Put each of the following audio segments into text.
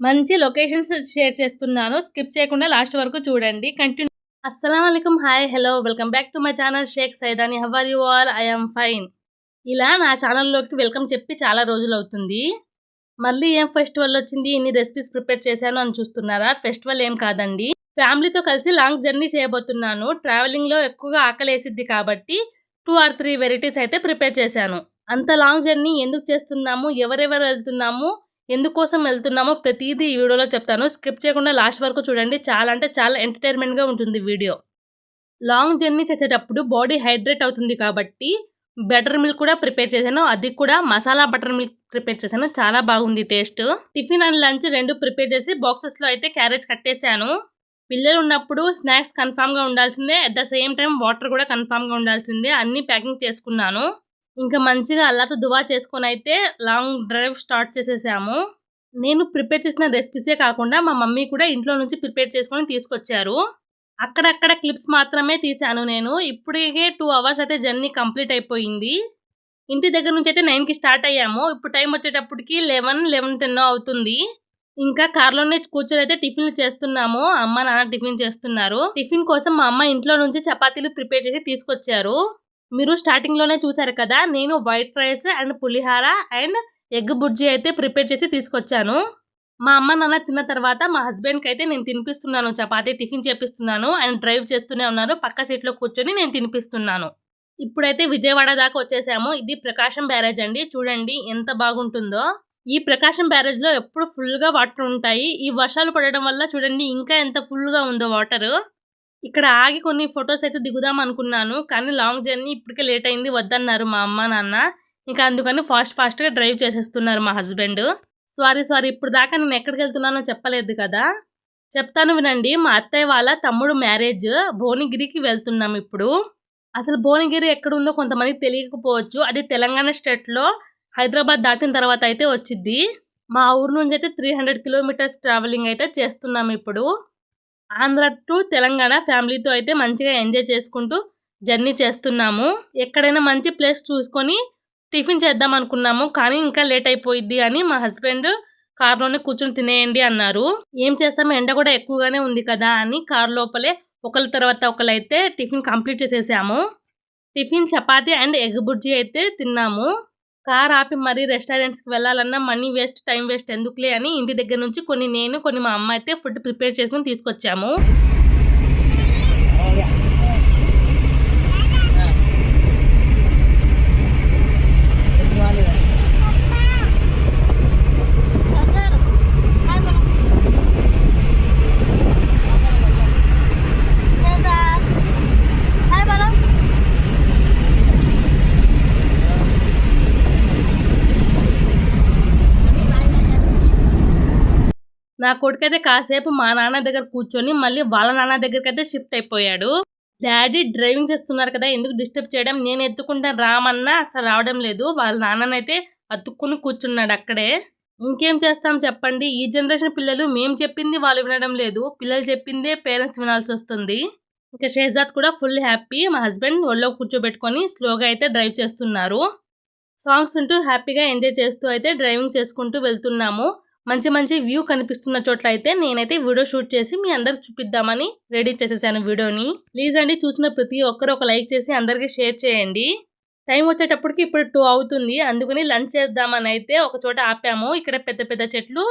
మంచి locations share చేస్తున్నాను. Skip చేయకుండా లాస్ట్ వరకు చూడండి. కంటిన్యూ అస్సలం hi hello. Welcome back to my channel Shaik Saidani. How are you all? I'm fine. ఇలా నా ఛానల్లోకి వెల్కమ్ చెప్పి చాలా రోజులు అవుతుంది. మళ్ళీ ఏం ఫెస్టివల్ వచ్చింది? ఇన్ని రెసిపీస్ ప్రిపేర్ చేశాను అని చూస్తున్నారా? ఫెస్టివల్ ఏం కాదండి. ఫ్యామిలీతో కలిసి లాంగ్ జర్నీ చేయబోతున్నాను. ట్రావెలింగ్లో ఎక్కువగా ఆకలేసిద్ది కాబట్టి టూ ఆర్ త్రీ వెరైటీస్ అయితే ప్రిపేర్ చేశాను. అంత లాంగ్ జర్నీ ఎందుకు చేస్తున్నాము? ఎవరెవరు వెళ్తున్నాము? ఎందుకోసం వెళ్తున్నామో ప్రతిదీ ఈ వీడియోలో చెప్తాను. స్కిప్ చేయకుండా లాస్ట్ వరకు చూడండి. చాలా అంటే చాలా ఎంటర్టైన్మెంట్గా ఉంటుంది వీడియో. లాంగ్ జర్నీ చేసేటప్పుడు బాడీ హైడ్రేట్ అవుతుంది కాబట్టి బటర్ మిల్క్ కూడా ప్రిపేర్ చేశాను. అది కూడా మసాలా బటర్ మిల్క్ ప్రిపేర్ చేశాను. చాలా బాగుంది టేస్ట్. టిఫిన్ అండ్ లంచ్ రెండు ప్రిపేర్ చేసి బాక్సెస్లో అయితే క్యారేజ్ కట్టేశాను పిల్లలు ఉన్నప్పుడు స్నాక్స్ కన్ఫామ్గా ఉండాల్సిందే. At the same time water కూడా కన్ఫామ్గా ఉండాల్సిందే. అన్నీ ప్యాకింగ్ చేసుకున్నాను. ఇంకా మంచిగా అల్లాతో దువా చేసుకొని అయితే లాంగ్ డ్రైవ్ స్టార్ట్ చేసేసాము. నేను ప్రిపేర్ చేసిన రెసిపీసే కాకుండా మా మమ్మీ కూడా ఇంట్లో నుంచి ప్రిపేర్ చేసుకొని తీసుకొచ్చారు. అక్కడక్కడ క్లిప్స్ మాత్రమే తీశాను నేను. ఇప్పటికే టూ అవర్స్ అయితే జర్నీ కంప్లీట్ అయిపోయింది. ఇంటి దగ్గర నుంచి అయితే నైన్కి స్టార్ట్ అయ్యాము. ఇప్పుడు టైం వచ్చేటప్పటికి లెవెన్ లెవెన్ టెన్ అవుతుంది. ఇంకా కార్లోనే కూర్చొని అయితే టిఫిన్లు చేస్తున్నాము. అమ్మ నాన్న టిఫిన్ చేస్తున్నారు. టిఫిన్ కోసం మా అమ్మ ఇంట్లో నుంచి చపాతీలు ప్రిపేర్ చేసి తీసుకొచ్చారు. మీరు స్టార్టింగ్లోనే చూసారు కదా నేను white rice and pulihora and egg bhurji అయితే ప్రిపేర్ చేసి తీసుకొచ్చాను. మా అమ్మ నాన్న తిన్న తర్వాత మా హస్బెండ్కి అయితే నేను తినిపిస్తున్నాను చపాతీ టిఫిన్ చేపిస్తున్నాను అండ్ డ్రైవ్ చేస్తూనే ఉన్నారు పక్క సీట్లో కూర్చొని నేను తినిపిస్తున్నాను. ఇప్పుడైతే విజయవాడ దాకా వచ్చేసాము. ఇది ప్రకాశం బ్యారేజ్ అండి చూడండి ఎంత బాగుంటుందో. ఈ ప్రకాశం బ్యారేజ్లో ఎప్పుడు ఫుల్గా వాటర్ ఉంటాయి. ఈ వర్షాలు పడడం వల్ల చూడండి ఇంకా ఎంత ఫుల్గా ఉందో వాటర్ ఇక్కడ ఆగి కొన్ని ఫొటోస్ అయితే దిగుదాం అనుకున్నాను కానీ లాంగ్ జర్నీ ఇప్పటికే లేట్ అయింది వద్దన్నారు మా అమ్మ నాన్న. ఇంకా అందుకని ఫాస్ట్ ఫాస్ట్గా డ్రైవ్ చేసేస్తున్నారు మా హస్బెండ్. సారీ సారీ ఇప్పుడు దాకా నేను ఎక్కడికి వెళ్తున్నానో చెప్పలేదు కదా. చెప్తాను వినండి మా అత్తయ్య వాళ్ళ తమ్ముడు మ్యారేజ్ భువనగిరికి వెళ్తున్నాం ఇప్పుడు. అసలు భువనగిరి ఎక్కడుందో కొంతమందికి తెలియకపోవచ్చు. అది తెలంగాణ స్టేట్లో హైదరాబాద్ దాటిన తర్వాత అయితే వచ్చింది మా ఊరు నుంచి అయితే త్రీ హండ్రెడ్ కిలోమీటర్స్ ట్రావెలింగ్ అయితే చేస్తున్నాం ఇప్పుడు. ఆంధ్ర టు తెలంగాణ ఫ్యామిలీతో అయితే మంచిగా ఎంజాయ్ చేసుకుంటూ జర్నీ చేస్తున్నాము. ఎక్కడైనా మంచి ప్లేస్ చూసుకొని టిఫిన్ చేద్దాం అనుకున్నాము కానీ ఇంకా లేట్ అయిపోయిద్ది అని మా హస్బెండ్ కార్లోనే కూర్చొని తినేయండి అన్నారు. ఏం చేస్తాము ఎండ కూడా ఎక్కువగానే ఉంది కదా అని కార్ లోపలే ఒకళ్ళ తర్వాత ఒకళ్ళైతే టిఫిన్ కంప్లీట్ చేసేసాము. Tiffin chapati and egg bhurji అయితే తిన్నాము. కార్ ఆపి మరీ రెస్టారెంట్స్కి వెళ్ళాలన్నా మనీ వేస్ట్ టైం వేస్ట్ ఎందుకులే అని ఇంటి దగ్గర నుంచి కొన్ని నేను కొన్ని మా అమ్మ అయితే ఫుడ్ ప్రిపేర్ చేసుకుని తీసుకొచ్చాము. నా కొడుకైతే కాసేపు మా నాన్న దగ్గర కూర్చొని మళ్ళీ వాళ్ళ నాన్న దగ్గరికి అయితే షిఫ్ట్ అయిపోయాడు. డాడీ డ్రైవింగ్ చేస్తున్నారు కదా ఎందుకు డిస్టర్బ్ చేయడం? నేను ఎత్తుకుంటాను రామన్నా అసలు రావడం లేదు. వాళ్ళ నాన్ననైతే అతుక్కుని కూర్చున్నాడు అక్కడే. ఇంకేం చేస్తాం చెప్పండి? ఈ జనరేషన్ పిల్లలు మేము చెప్పింది వాళ్ళు వినడం లేదు. పిల్లలు చెప్పిందే పేరెంట్స్ వినాల్సి వస్తుంది. ఇంకా షేజాద్ కూడా ఫుల్ హ్యాపీ. మా హస్బెండ్ ఒళ్ళో కూర్చోబెట్టుకొని స్లోగా అయితే డ్రైవ్ చేస్తున్నారు. సాంగ్స్ ఉంటూ హ్యాపీగా ఎంజాయ్ చేస్తూ అయితే డ్రైవింగ్ చేసుకుంటూ వెళ్తున్నాము. మంచి మంచి వ్యూ కనిపిస్తున్న చోట్ల అయితే నేనైతే వీడియో షూట్ చేసి మీ అందరికి చూపిద్దామని రెడీ చేసేసాను వీడియోని. ప్లీజ్ అండి చూసిన ప్రతి ఒక్కరు ఒక లైక్ చేసి అందరికీ షేర్ చేయండి. టైం వచ్చేటప్పటికి ఇప్పుడు టూ అవుతుంది. అందుకని లంచ్ చేద్దామని అయితే ఒక చోట ఆపాము. ఇక్కడ పెద్ద పెద్ద చెట్లు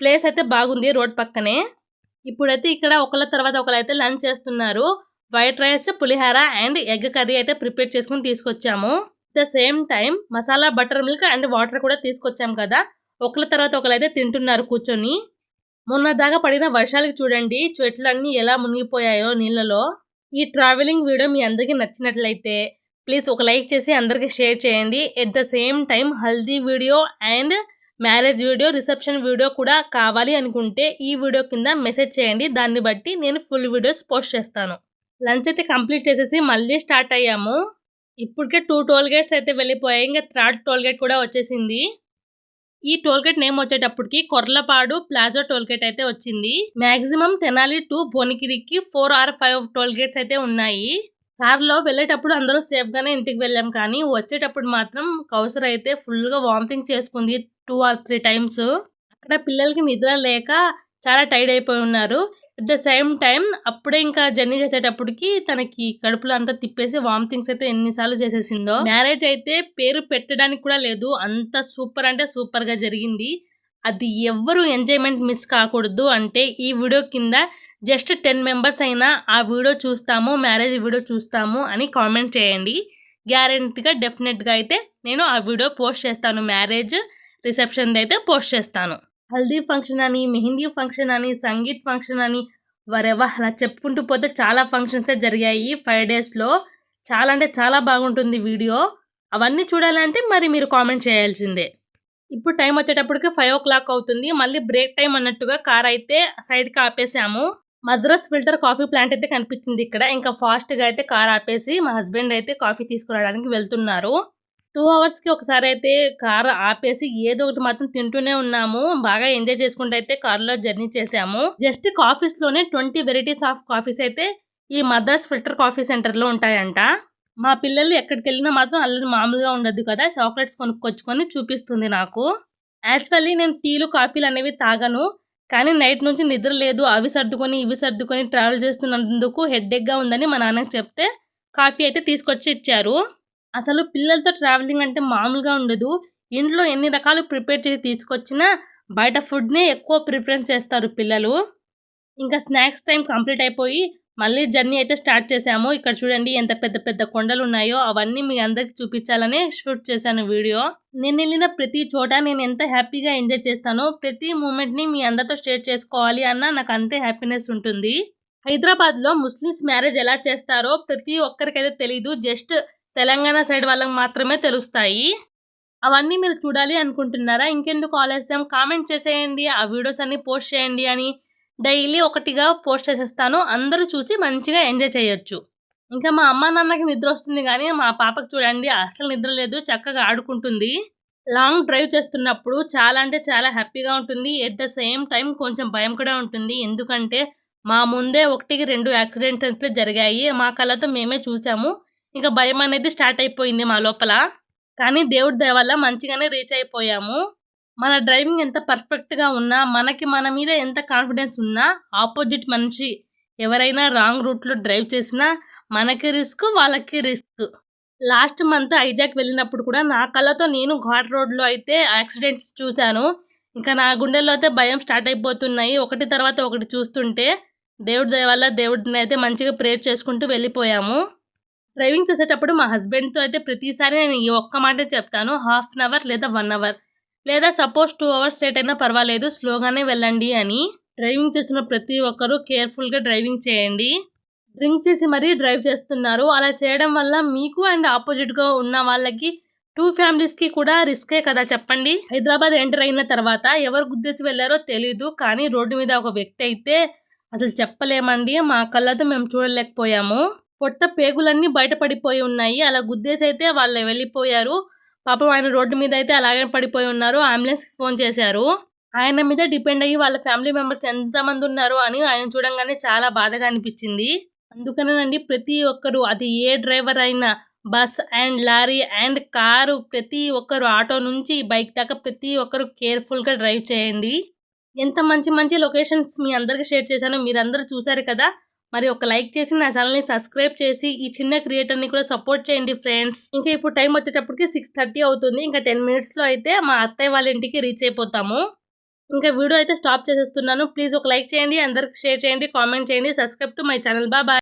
ప్లేస్ అయితే బాగుంది రోడ్ పక్కనే. ఇప్పుడైతే ఇక్కడ ఒకళ్ళ తర్వాత ఒకరైతే లంచ్ చేస్తున్నారు. White rice pulihora and egg curry అయితే ప్రిపేర్ చేసుకుని తీసుకొచ్చాము. The same time masala butter milk and water కూడా తీసుకొచ్చాము కదా. ఒకళ్ళ తర్వాత ఒకరైతే తింటున్నారు కూర్చొని. మొన్న దాకా పడిన వర్షాలకి చూడండి చెట్లన్నీ ఎలా మునిగిపోయాయో నీళ్ళలో. ఈ ట్రావెలింగ్ వీడియో మీ అందరికీ నచ్చినట్లయితే ప్లీజ్ ఒక లైక్ చేసి అందరికీ షేర్ చేయండి. At the same time haldi video and marriage video reception video కూడా కావాలి అనుకుంటే ఈ వీడియో కింద మెసేజ్ చేయండి. దాన్ని బట్టి నేను ఫుల్ వీడియోస్ పోస్ట్ చేస్తాను. లంచ్ అయితే కంప్లీట్ చేసేసి మళ్ళీ స్టార్ట్ అయ్యాము. ఇప్పటికే టూ టోల్ గేట్స్ అయితే వెళ్ళిపోయాయి. ఇంకా థర్డ్ టోల్ గేట్ కూడా వచ్చేసింది. ఈ టోల్గేట్ నేమ్ వచ్చేటప్పటికి కొర్లపాడు ప్లాజా టోల్గేట్ అయితే వచ్చింది. Maximum Tenali to భువనగిరికి four or five toll gates అయితే ఉన్నాయి. కార్లో వెళ్ళేటప్పుడు అందరూ సేఫ్గానే ఇంటికి వెళ్ళాం కానీ వచ్చేటప్పుడు మాత్రం కౌసర్ అయితే ఫుల్గా వామిటింగ్ చేసుకుంది టూ ఆర్ త్రీ టైమ్స్. అక్కడ పిల్లలకి నిద్ర లేక చాలా టైర్డ్ అయిపోయి ఉన్నారు. అట్ ద సేమ్ టైం అప్పుడే ఇంకా జర్నీ చేసేటప్పటికి తనకి కడుపులో అంతా తిప్పేసి వామిటింగ్స్ అయితే ఎన్నిసార్లు చేసేసిందో. మ్యారేజ్ అయితే పేరు పెట్టడానికి కూడా లేదు. అంత సూపర్ అంటే సూపర్గా జరిగింది. అది ఎవ్వరూ ఎంజాయ్మెంట్ మిస్ కాకూడదు అంటే ఈ వీడియో కింద జస్ట్ టెన్ మెంబర్స్ అయినా ఆ వీడియో చూస్తాము మ్యారేజ్ వీడియో చూస్తాము అని కామెంట్ చేయండి. గ్యారెంటీగా డెఫినెట్గా అయితే నేను ఆ వీడియో పోస్ట్ చేస్తాను. మ్యారేజ్ రిసెప్షన్ అయితే పోస్ట్ చేస్తాను. హల్దీ ఫంక్షన్ అని మెహందీ ఫంక్షన్ అని సంగీత్ ఫంక్షన్ అని వరెవా అలా చెప్పుకుంటూ పోతే చాలా ఫంక్షన్సే జరిగాయి ఫైవ్ డేస్లో చాలా అంటే చాలా బాగుంటుంది వీడియో. అవన్నీ చూడాలంటే మరి మీరు కామెంట్ చేయాల్సిందే. ఇప్పుడు టైం వచ్చేటప్పటికి ఫైవ్ ఓ క్లాక్ అవుతుంది. మళ్ళీ బ్రేక్ టైం అన్నట్టుగా కార్ అయితే సైడ్కి ఆపేసాము. మద్రాస్ ఫిల్టర్ కాఫీ ప్లాంట్ అయితే కనిపించింది ఇక్కడ. ఇంకా ఫాస్ట్గా అయితే కార్ ఆపేసి మా హస్బెండ్ అయితే కాఫీ తీసుకురావడానికి వెళ్తున్నారు. టూ అవర్స్కి ఒకసారి అయితే కార్ ఆపేసి ఏదో ఒకటి మాత్రం తింటూనే ఉన్నాము. బాగా ఎంజాయ్ చేసుకుంటూ అయితే కార్లో జర్నీ చేసాము. జస్ట్ కాఫీస్లోనే ట్వంటీ వెరైటీస్ ఆఫ్ కాఫీస్ అయితే ఈ మదర్స్ ఫిల్టర్ కాఫీ సెంటర్లో ఉంటాయంట. మా పిల్లలు ఎక్కడికి వెళ్ళినా మాత్రం అల్లరి మామూలుగా ఉండదు కదా. చాక్లెట్స్ కొనుక్కొచ్చుకొని చూపిస్తుంది నాకు. యాక్చువల్లీ నేను టీలు కాఫీలు అనేవి తాగను. కానీ నైట్ నుంచి నిద్ర లేదు. అవి సర్దుకొని ఇవి సర్దుకొని ట్రావెల్ చేస్తున్నందుకు హెడ్ఏక్గా ఉందని మా నాన్నకి చెప్తే కాఫీ అయితే తీసుకొచ్చి ఇచ్చారు. అసలు పిల్లలతో ట్రావెలింగ్ అంటే మామూలుగా ఉండదు. ఇంట్లో ఎన్ని రకాలు ప్రిపేర్ చేసి తీసుకొచ్చినా బయట ఫుడ్నే ఎక్కువ ప్రిఫరెన్స్ చేస్తారు పిల్లలు. ఇంకా స్నాక్స్ టైం కంప్లీట్ అయిపోయి మళ్ళీ జర్నీ అయితే స్టార్ట్ చేసాము ఇక్కడ చూడండి ఎంత పెద్ద పెద్ద కొండలు ఉన్నాయో అవన్నీ మీ అందరికి చూపించాలని షూట్ చేశాను వీడియో. నేను వెళ్ళిన ప్రతి చోట నేను ఎంత హ్యాపీగా ఎంజాయ్ చేస్తానో ప్రతి మూమెంట్ని మీ అందరితో షేర్ చేసుకోవాలి అన్న నాకు అంతే హ్యాపీనెస్ ఉంటుంది. హైదరాబాద్లో ముస్లిమ్స్ మ్యారేజ్ ఎలా చేస్తారో ప్రతి ఒక్కరికైతే తెలీదు. జస్ట్ తెలంగాణ సైడ్ వాళ్ళకి మాత్రమే తెలుస్తాయి. అవన్నీ మీరు చూడాలి అనుకుంటున్నారా? ఇంకెందుకు ఆలస్యం? కామెంట్ చేసేయండి. ఆ వీడియోస్ అన్ని పోస్ట్ చేయండి అని డైలీ ఒకటిగా పోస్ట్ చేసేస్తాను. అందరూ చూసి మంచిగా ఎంజాయ్ చేయొచ్చు. ఇంకా మా అమ్మ నాన్నకి నిద్ర వస్తుంది కానీ మా పాపకు చూడండి అసలు నిద్ర లేదు. చక్కగా ఆడుకుంటుంది. లాంగ్ డ్రైవ్ చేస్తున్నప్పుడు చాలా అంటే చాలా హ్యాపీగా ఉంటుంది. ఎట్ ద సేమ్ టైం కొంచెం భయం కూడా ఉంటుంది. ఎందుకంటే మా ముందే ఒకటికి రెండు యాక్సిడెంట్స్ అయితే జరిగాయి. మా కళ్ళతో మేమే చూసాము. ఇంకా భయం అనేది స్టార్ట్ అయిపోయింది మా లోపల. కానీ దేవుడి దయ వల్ల మంచిగానే రీచ్ అయిపోయాము. మన డ్రైవింగ్ ఎంత పర్ఫెక్ట్గా ఉన్నా మనకి మన మీద ఎంత కాన్ఫిడెన్స్ ఉన్నా ఆపోజిట్ మనిషి ఎవరైనా రాంగ్ రూట్లో డ్రైవ్ చేసినా మనకి రిస్క్ వాళ్ళకి రిస్క్. లాస్ట్ మంత్ ఐజాక్ వెళ్ళినప్పుడు కూడా నా కళ్ళతో నేను ఘాట్ రోడ్లో అయితే యాక్సిడెంట్స్ చూశాను. ఇంకా నా గుండెల్లో అయితే భయం స్టార్ట్ అయిపోతున్నాయి. ఒకటి తర్వాత ఒకటి చూస్తుంటే దేవుడి దయ వల్ల దేవుడిని అయితే మంచిగా ప్రేర్ చేసుకుంటూ వెళ్ళిపోయాము. డ్రైవింగ్ చేసేటప్పుడు మా హస్బెండ్తో అయితే ప్రతిసారి నేను ఈ ఒక్క మాట చెప్తాను. హాఫ్ అన్ అవర్ లేదా వన్ అవర్. లేదా సపోజ్ టూ అవర్స్ లేట్ అయినా పర్వాలేదు స్లోగానే వెళ్ళండి అని. డ్రైవింగ్ చేసిన ప్రతి ఒక్కరూ కేర్ఫుల్గా డ్రైవింగ్ చేయండి. డ్రింక్ చేసి మరీ డ్రైవ్ చేస్తున్నారు. అలా చేయడం వల్ల మీకు అండ్ ఆపోజిట్గా ఉన్న వాళ్ళకి టూ ఫ్యామిలీస్కి కూడా రిస్కే కదా చెప్పండి. హైదరాబాద్ ఎంటర్ అయిన తర్వాత ఎవరు గుద్దేసి వెళ్ళారో తెలీదు. కానీ రోడ్డు మీద ఒక వ్యక్తి అయితే అసలు చెప్పలేమండి. మా కళ్ళతో మేము చూడలేకపోయాము. పొట్ట పేగులన్నీ బయటపడిపోయి ఉన్నాయి. అలా గుద్దేసి అయితే వాళ్ళు వెళ్ళిపోయారు. పాపం ఆయన రోడ్డు మీద అయితే అలాగే పడిపోయి ఉన్నారు. అంబులెన్స్కి ఫోన్ చేశారు. ఆయన మీద డిపెండ్ అయ్యి వాళ్ళ ఫ్యామిలీ మెంబర్స్ ఎంతమంది ఉన్నారు అని ఆయన చూడంగానే చాలా బాధగా అనిపించింది. అందుకనేనండి ప్రతి ఒక్కరు అది ఏ డ్రైవర్ అయినా bus and lorry and car ప్రతి ఒక్కరు ఆటో నుంచి బైక్ దాకా ప్రతి ఒక్కరు కేర్ఫుల్గా డ్రైవ్ చేయండి. ఎంత మంచి మంచి లొకేషన్స్ మీ అందరికి షేర్ చేశానో మీరందరూ చూసారు కదా. మరి ఒక లైక్ చేసి నా ఛానల్ని సబ్స్క్రైబ్ చేసి ఈ చిన్న క్రియేటర్ని కూడా సపోర్ట్ చేయండి ఫ్రెండ్స్. ఇంకా ఇప్పుడు టైం వచ్చేటప్పటికి సిక్స్ థర్టీ అవుతుంది. ఇంకా టెన్ మినిట్స్లో అయితే మా అత్తయ్య వాళ్ళ ఇంటికి రీచ్ అయిపోతాము. ఇంకా వీడియో అయితే స్టాప్ చేసేస్తున్నాను. ప్లీజ్ ఒక లైక్ చేయండి. అందరికి షేర్ చేయండి. కామెంట్ చేయండి. Subscribe to my channel bye